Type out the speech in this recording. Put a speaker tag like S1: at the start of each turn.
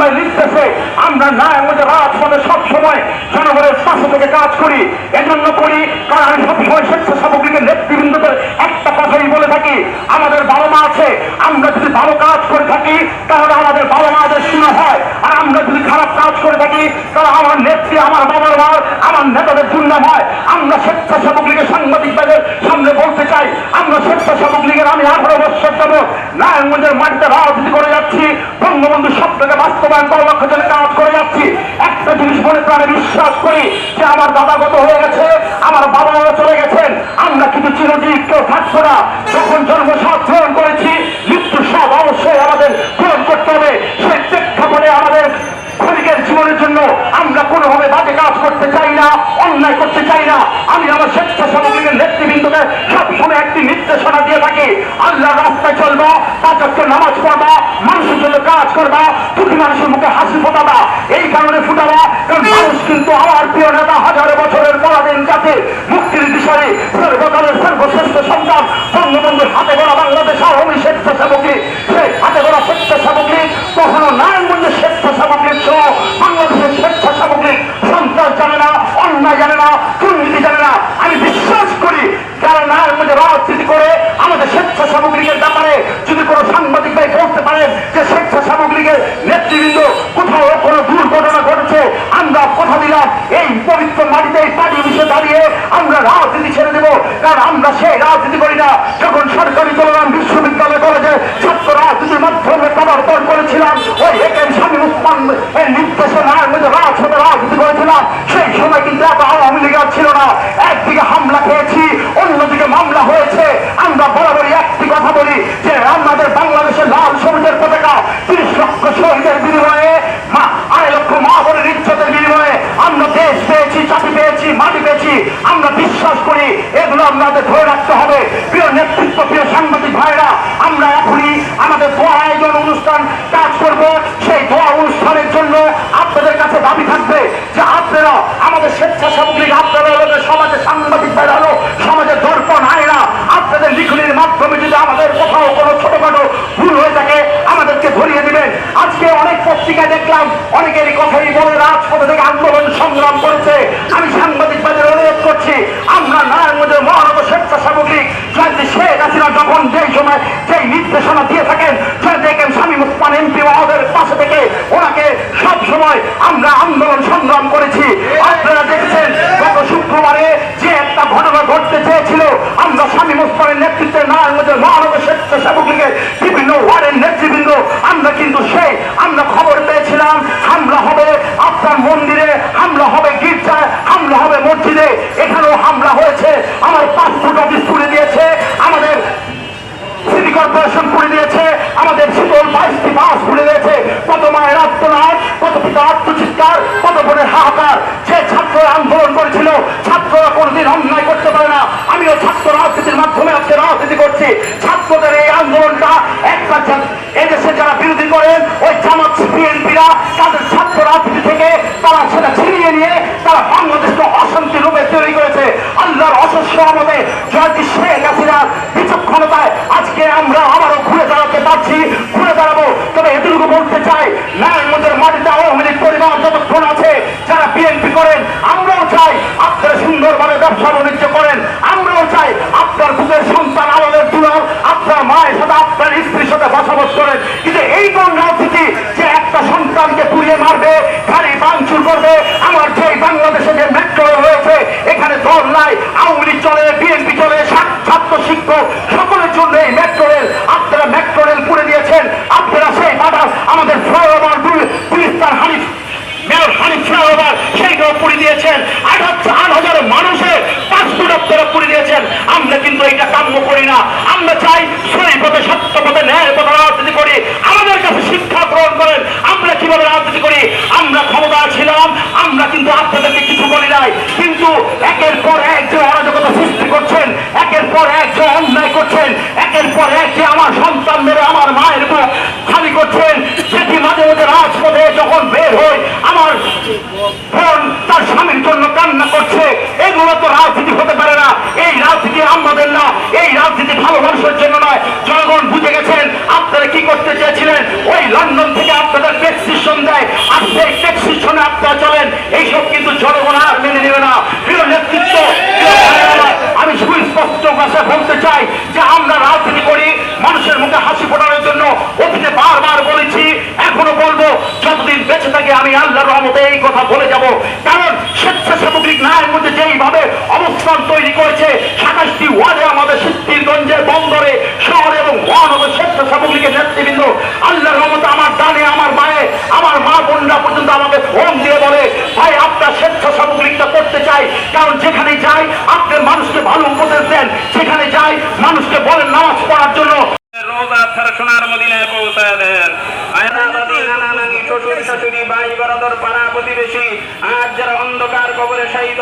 S1: ভাই লিখতেছে আমরা না আমাদের রাজপথে সবসময় জনগণের পাশে থেকে কাজ করি। এজন্য করি, কারণ আমি সবসময় স্বেচ্ছাসেবকলীগের নেতৃবৃন্দদের একটা কথাই বলে থাকি, আমাদের বাবা মা আছে, আমরা যদি ভালো কাজ করে থাকি, তাহলে আমাদের বাবা মাদের শোনা হয়। আর আমরা যদি খারাপ কাজ করে থাকি, তাহলে আমার নেত্রী, আমার বাবার মা আমার নেতাদের দুর্নাম হয়। আমরা স্বেচ্ছাসেবক লীগের সাংবাদিকদের সামনে বলতে চাই, আমরা স্বেচ্ছাসেবক লীগের আমি আঠারো বছর যাব নারায়ণগঞ্জের মাটিতে রাজনীতি করে যাচ্ছি। যাচ্ছি একটা জিনিস মনে প্রাণে বিশ্বাস করি যে আমার দাদা গত হয়ে গেছে, আমার বাবাও চলে গেছেন। আমরা কিন্তু চিরজীব, কেউ থাকব না। যখন জন্মসাদ গ্রহণ করেছি মৃত্যু সব অবশ্যই আমাদের পূরণ করতে হবে। সেই প্রেক্ষাপটে আমাদের ক্ষণিকের জীবনের জন্য আমরা কোনোভাবে বাজে কাজ করতে চাই না, অন্যায় করতে চাই না। আমি আমার স্বেচ্ছাসেবক লীগের নেতৃবৃন্দকে সবসময় একটি নির্দেশনা দিয়ে থাকি আল্লাহ রাস্তায় চলবা পাঁচক্য নামাজ পড়বা, মানুষের জন্য কাজ করবা দুটি মানুষের মুখে হাসি ফোটাবা এই কারণে ফুটাবা কারণ মানুষ কিন্তু আমার প্রিয় নেতা হাজারো বছরের পরাধীন জাতির মুক্তির বিষয়ে সর্বকালের সর্বশ্রেষ্ঠ সন্তান বঙ্গবন্ধুর হাতে গড়া বাংলাদেশ আওয়ামী স্বেচ্ছাসেবক লীগ সেই হাতে গড়া স্বেচ্ছাসেবক লীগ কখনো নারায়ণগঞ্জের স্বেচ্ছাসেবক লীগ সহ বাংলাদেশের স্বেচ্ছাসেবক লীগ সন্ত্রাস জানে না অন্যায় জানে না দুর্নীতি জানে না আমি বিশ্বাস করি যারা নারায়ণগঞ্জে রাজনীতি করে আমাদের স্বেচ্ছাসেবক লীগের ব্যাপারে যদি কোনো সাংবাদিক ভাই বলতে পারেন যে স্বেচ্ছাসেবক লীগের নেতৃবৃন্দ কোথাও কোনো দুর্ঘটনা ঘটেছে আমরা কথা দিলাম এই পবিত্র মাটিতে এই পাটি বিষয়ে দাঁড়িয়ে আমরা রাজনীতি ছেড়ে দেবো কারণ আমরা সেই রাজনীতি করি না। যখন সরকারি চললাম বিশ্ববিদ্যালয় কলেজে ছাত্র রাজনীতির মাধ্যমে সমর্পণ করেছিলাম, ওই একে স্বামী উসমান, এর নির্দেশনার মধ্যে রাজনীতি করেছিলাম। সেই সময় এগুলো আমাদের ধরে রাখতে হবে। প্রিয় নেতৃত্ব, প্রিয় সাংবাদিক ভাইরা, আমরা এখনই আমাদের দোয়া আয়োজন অনুষ্ঠান কাজ করব। সেই দোয়া অনুষ্ঠানের জন্য আপনাদের কাছে দাবি থাকবে যে আপনারা আমাদের স্বেচ্ছাসেবক আপনারা হলো সমাজের সাংবাদিক ভাইরা হলো, সমাজের দর্পণ আয়না আপনাদের লিখনির মাধ্যমে যদি আমাদের কোথাও কোনো ছোটখাটো ভুল হয়ে থাকে, আমাদেরকে ধরিয়ে দিবেন। আজকে অনেক পত্রিকায় দেখলাম, অনেকেরই কথাই বলে রাজপথে থেকে আন্দোলন সংগ্রাম করেছে। আমি সাংবাদিক বাজারে অনুরোধ করছি, আমরা নারায়ণগঞ্জের মহানগর স্বেচ্ছাসেবক জয়ন্তী শেখ হাসিনা যখন যেই সময় যেই নির্দেশনা দিয়ে থাকেন জয়ন্তী একে স্বামী মুসমান এমপি মহোদয়ের পাশে থেকে ওনাকে সব সময় আমরা আন্দোলন সংগ্রাম করেছি। আপনারা দেখছেন, গত শুক্রবারে যে একটা ঘটনা ঘটতে চেয়েছিল, আমরা স্বামী মুসমানের নেতৃত্বে নারায়ণগঞ্জের মহানব স্বেচ্ছাসেবক কত বোনের হাহাকার। যে ছাত্র আন্দোলন করেছিল, ছাত্ররা কোনোদিন অন্যায় করতে পারে না। আমিও ছাত্র রাজনীতির মাধ্যমে আজকে রাজনীতি করছি। ছাত্রদের এই আন্দোলনটা একটা এদেশে যারা বিরোধী করেন, ওই জামাত, বিএনপিরা, তাদের ছাত্র রাজনীতি থেকে তারা সেটা ছিনিয়ে নিয়ে তারা বাংলাদেশকে অশান্তি রূপে তৈরি করেছে। আল্লাহর অশস্য আমাদের জয়ন্তী শেখ হাসিনার বিচক্ষণতায় আজকে আমরা আবারও ঘুরে দাঁড়াতে পারছি, ঘুরে দাঁড়াবো। তবে এটুকু বলতে চাই নারায়ণগঞ্জের মাটিতে পরিবার যতক্ষণ আছে যারা বিএনপি করেন, আমরাও চাই আপনারা সুন্দরভাবে ব্যবসা বাণিজ্য করেন, আমরাও চাই আপনার বুকের সন্তান আমাদের দুলাল, আপনার মায়ের সাথে, আপনার স্ত্রীর সাথে বসবাস করেন। কিন্তু এই কোন রাজনীতি যে একটা সন্তানকে পুড়িয়ে মারবে গাড়ি ভাঙচুর করবে, আমার যে বাংলাদেশে যে মেট্রো রয়েছে, এখানে দল নাই, আওয়ামী লীগ চলে বিএনপি চলে ছাত্র শিক্ষক সকলের জন্য এই মেট্রো রেল আপনারা মেট্রো রেল পুড়ে দিয়েছেন আপনারা সেই বাধা আমাদের ফ্লাইওভার পুলিশতার হানিফ মেয়র হানিফ ফ্লাইওভার সেইটাও পুড়ে দিয়েছেন আট হাজার আট হাজার মানুষের পাসপোর্ট আপনারা পুড়ে দিয়েছেন আমরা কিন্তু এটা কাম্য করি না আমরা চাই সেই পথে সত্য পথে ন্যায় পথে রাজনীতি করি আমাদের কাছে শিক্ষা গ্রহণ করেন আমরা কীভাবে রাজনীতি করি আমরা ক্ষমতা ছিলাম আমরা কিন্তু আপনাদেরকে কিছু বলি নাই কিন্তু একের পর এক যে অরাজকতা সৃষ্টি করছেন, একের পর এক যে অন্যায় করছেন, একের পর এক যে আমার সন্তান মেরে আমার মায়ের আমরা বলে যাব, কারণ স্বেচ্ছাসেবকী নায়ের মধ্যে যেইভাবে অবস্থান তৈরি করেছে, সাতাশটি ওয়ার্ডে আমাদের সিদ্ধিরগঞ্জে বন্দরে, শহরে এবং মহানগর স্বেচ্ছাসেবকলীগের নেতৃবৃন্দ আল্লাহ রহমতে আমার ডানে, আমার মায়ে আমার মা বোনরা পর্যন্ত আমাকে ফোন দিয়ে বলে, ভাই, আপনার স্বেচ্ছা সামগ্রিকটা করতে চাই, কারণ যেখানে যাই আপনি মানুষকে ভালো উপদেশ দেন সেখানে যাই, মানুষকে বলেন নামাজ পড়ার জন্য
S2: শাশুড়ি ভাই বরাদর পাড়া প্রতিবেশী আজ যারা অন্ধকার কবরে শাহিদ